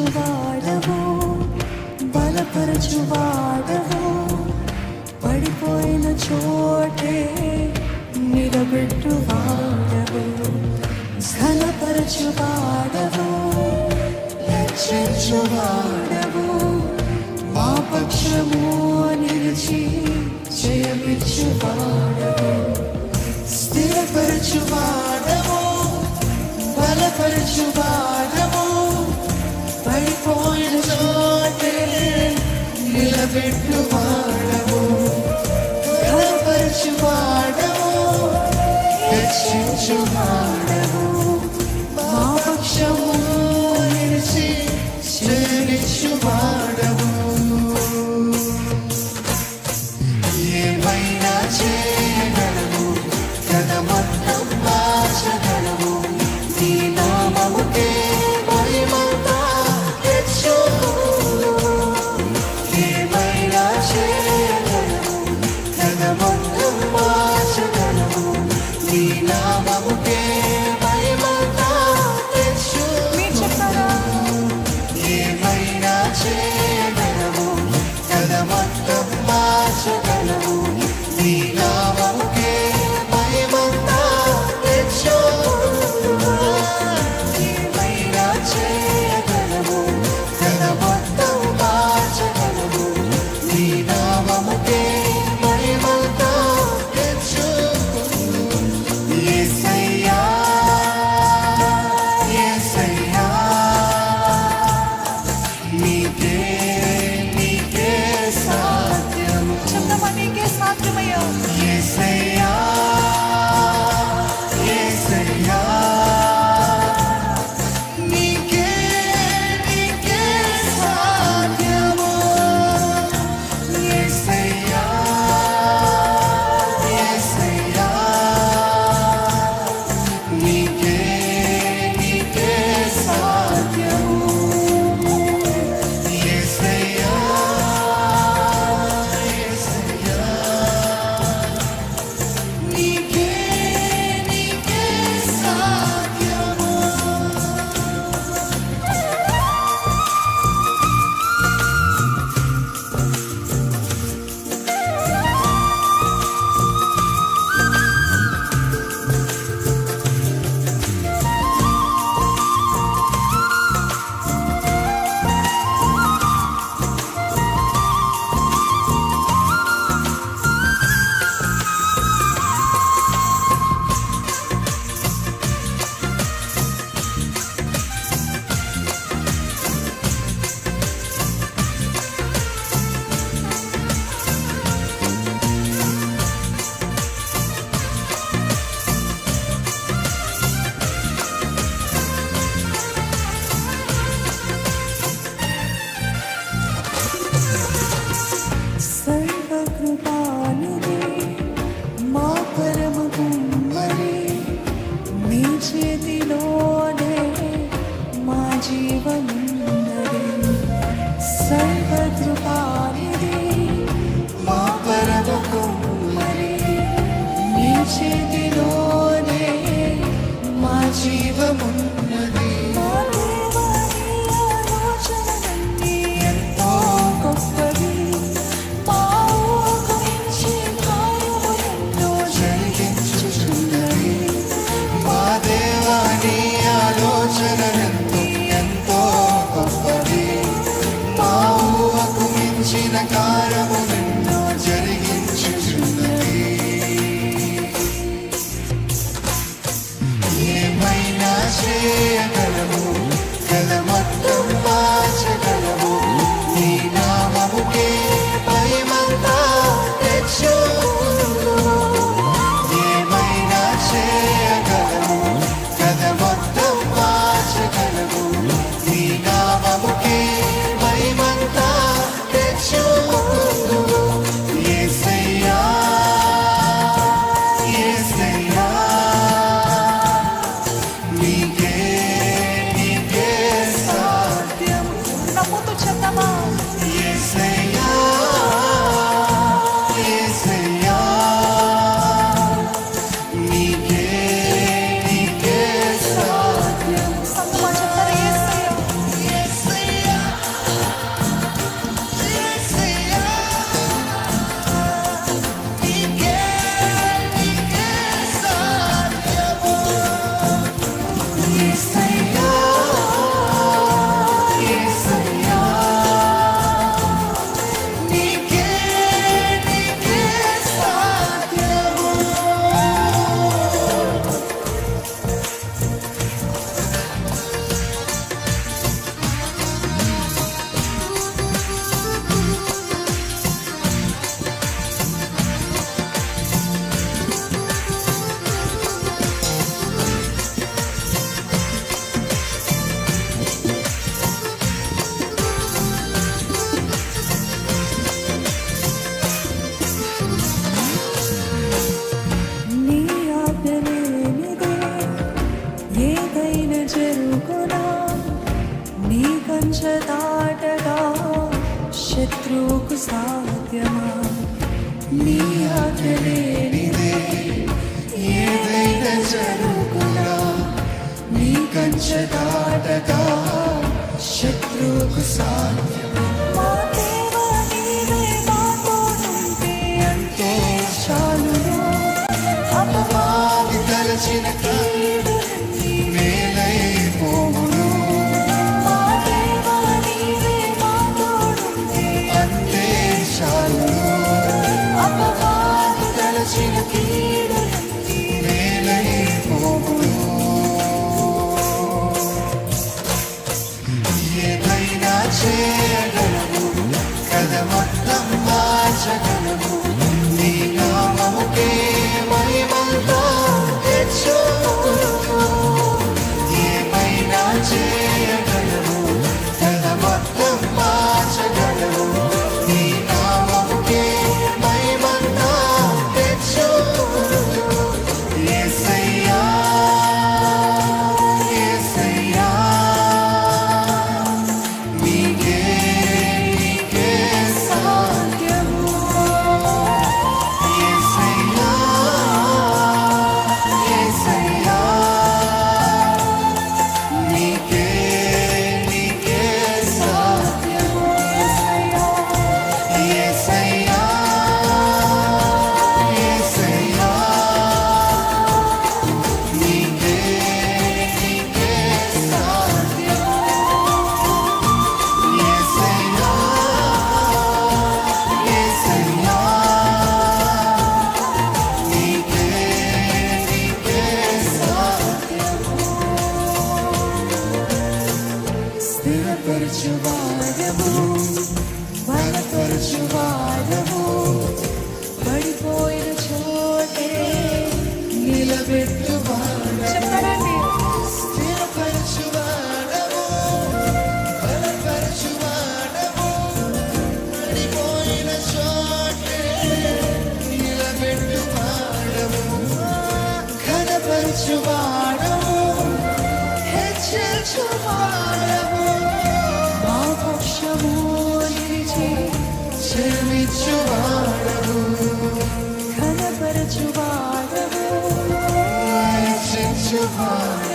బలపరచువాడవో బలపరచువాడవో. పడిపోయిన చోటే నిలబెట్టువాడవో ఘనపరచువాడవో రక్షించువాడవో. మా పక్షము నిలిచి జయమిచ్చువాడవో స్థిరపరచువాడవో బలపరచువాడవో. నిలబెట్టువాడము కనపరచువాడము రక్షించువాడము amor see సాధ్యమా? నీ ఆటలేనిదే ఏదైనా జరుగునా? నీ కంచె దాటగా శత్రువుకు సాధ్యం with river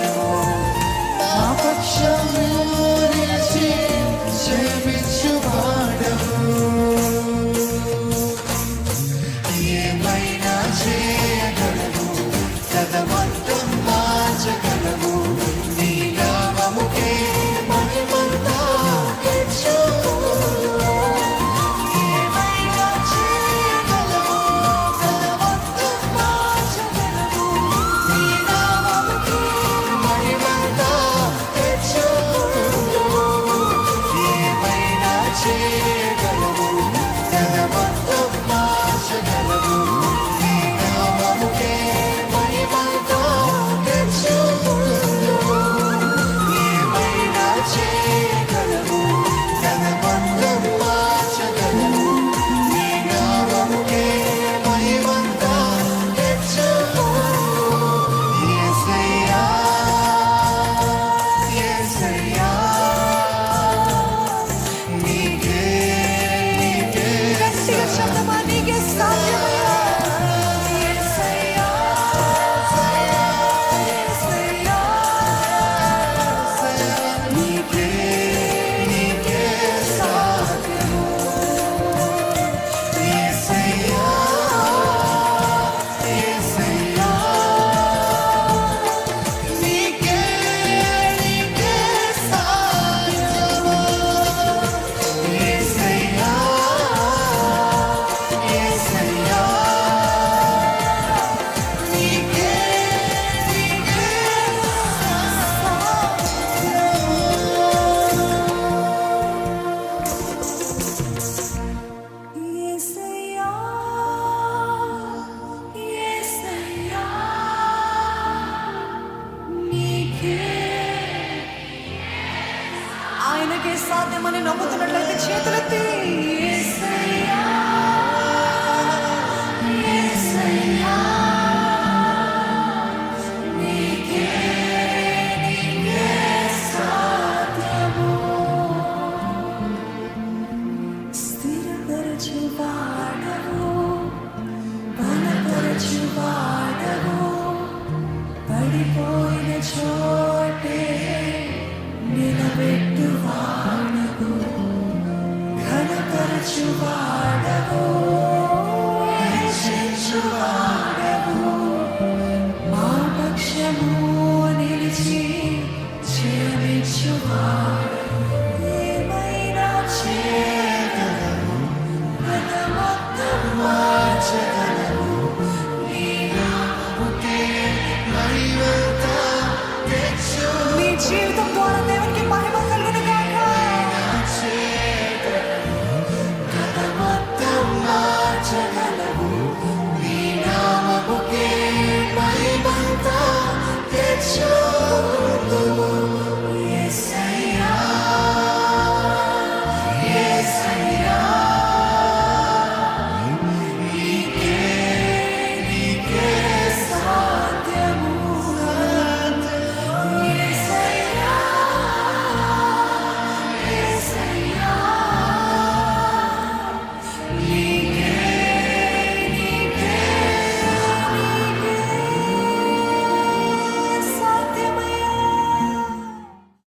మనకే సాధ్యమని నమ్ముతున్నట్లయితే చేతులెత్తి. పడిపోయిన చోటే నిలబెట్టువాడవు ఘనపరచువాడవు హెచ్చించువాడవు మా పక్షము నిలిచి జీవించువాడు